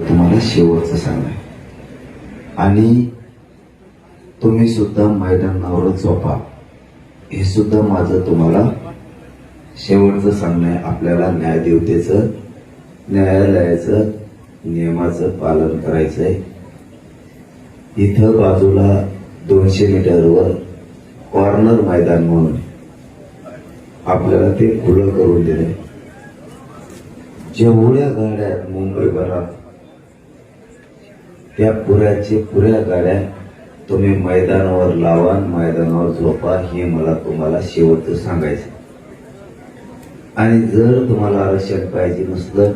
तुम्हाला शेवटचं सांगाय आणि तुम्ही सुद्धा मैदानावरच झोपा. हे सुद्धा माझं तुम्हाला शेवटचं सांगणं आहे आपल्याला न्यायदेवतेचं न्यायालयाचं नियमाचं पालन करायचं आहे इथं बाजूला दोनशे मीटरवर कॉर्नर मैदान म्हणून आपल्याला ते खुलं करून दिलंय. जेवढ्या गाड्या मुंबईभरात त्या पुऱ्याचे पुऱ्या गाड्या तुम्ही मैदानावर लावा मैदानावर झोपा हे मला तुम्हाला शेवटचं सांगायचं आणि जर तुम्हाला आरक्षण पाहिजे नसलं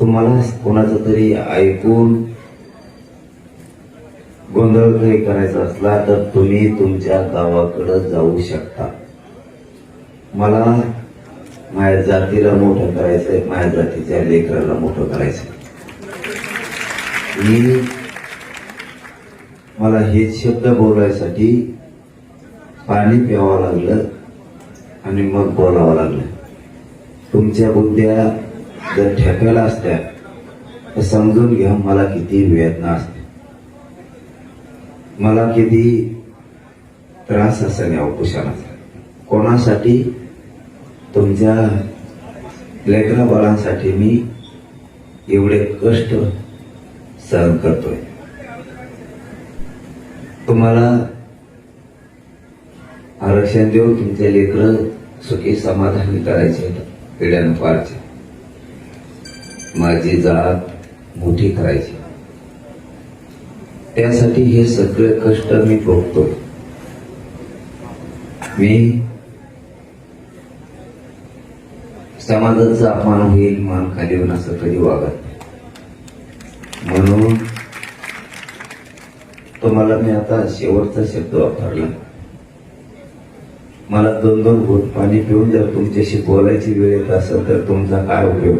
तुम्हाला कोणाचं तरी ऐकून गोंधळ जरी करायचा असला तर तुम्ही तुमच्या गावाकडं जाऊ शकता. मला माझ्या जातीला मोठं करायचंय माझ्या जातीच्या लेकराला मोठं करायचंय. मी मला हे शब्द बोलायसाठी पाणी प्यावं लागलं आणि मग बोलावं लागलं. तुमच्या बुद्ध्या जर ठेकायला असत्या तर समजून घ्या मला किती वेदना असते. मला किती त्रास असेल या उपोषणाचा. कोणासाठी? तुमच्या लेकरा बाळांसाठी मी एवढे कष्ट सहन करतोय. तुम्हाला आरक्षण देऊन तुमचे लेकर सुखी समाधानी करायचे पिढ्यानं पारचे. माझी जात मोठी करायची. त्यासाठी हे सगळे कष्ट मी भोगतोय. मी समाजाचा अपमान होईल मान खाली होऊन असं कधी वागत नाही. म्हणून तुम्हाला मी आता शेवटचा शब्द वापरला. मला दोन दोन घोट पाणी पिऊन जर तुमच्याशी बोलायची वेळ येत असेल तर तुमचा काय उपयोग?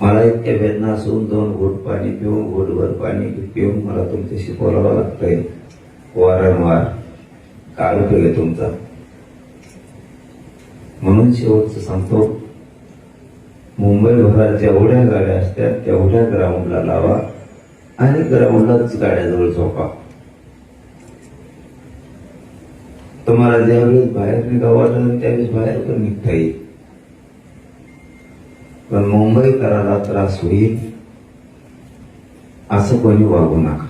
मला इतक्या वेदना असून दोन घोट पाणी पिऊन घोटभर पाणी पिऊन मला तुमच्याशी बोलावं लागतंय वारंवार काय उपयोग आहे तुमचा? म्हणून शेवटचं सांगतो. मुंबईभरात जेवढ्या गाड्या असतात तेवढ्या ग्राउंडला लावा आणि ग्राउंडलाच गाड्याजवळ झोपा. तुम्हाला ज्यावेळेस बाहेर निघावं वाटलं त्यावेळेस बाहेर पण निघता येईल. पण मुंबईकराला त्रास होईल असं कोणी वागू नका.